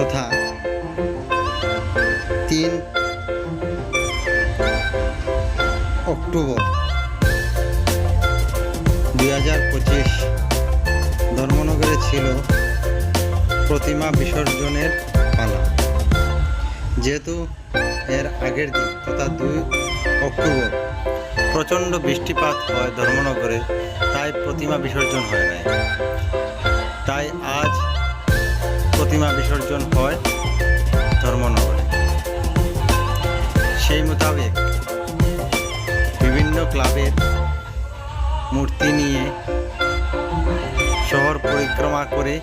তথা তিন অক্টোবর দুই হাজার পঁচিশ ধর্মনগরে ছিল প্রতিমা বিসর্জনের পালা। যেহেতু এর আগের দিন তথা দুই অক্টোবর প্রচণ্ড বৃষ্টিপাত হয় ধর্মনগরে, তাই প্রতিমা বিসর্জন হয় নাই। তাই আজ প্রতিমা বিসর্জন হয় ধর্মনগরে। সেই মোতাবেক বিভিন্ন ক্লাবের মূর্তি নিয়ে শহর পরিক্রমা করে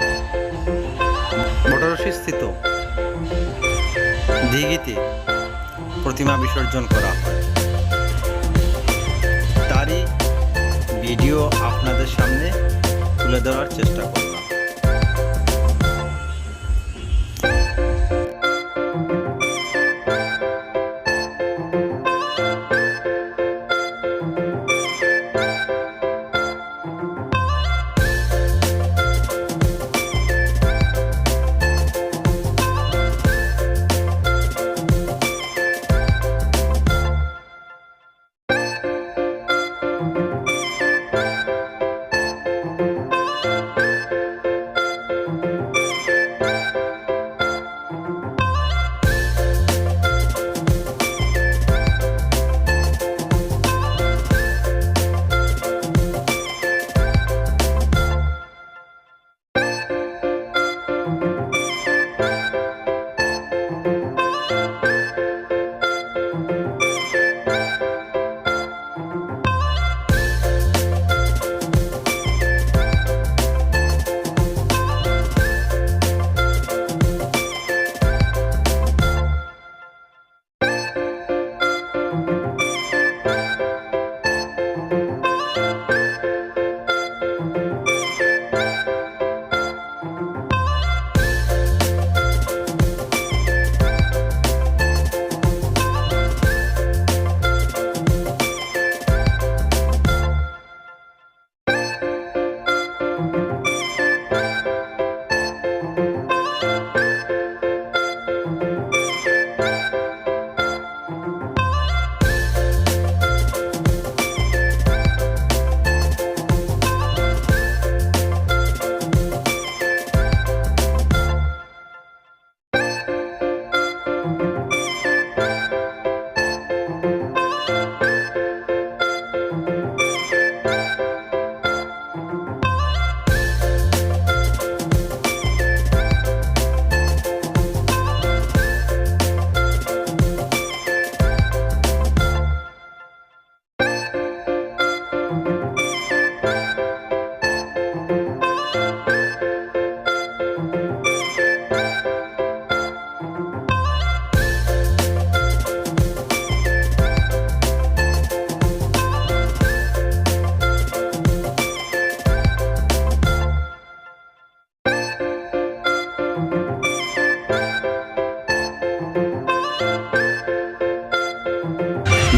বটরসি স্থিত দিঘিতে প্রতিমা বিসর্জন করা হয়। তারই ভিডিও আপনাদের সামনে তুলে ধরার চেষ্টা করলাম।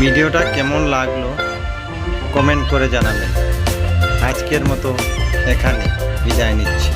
ভিডিওটা কেমন লাগল কমেন্ট করে জানালে আজকের মতো এখানে বিদায় নিচ্ছি।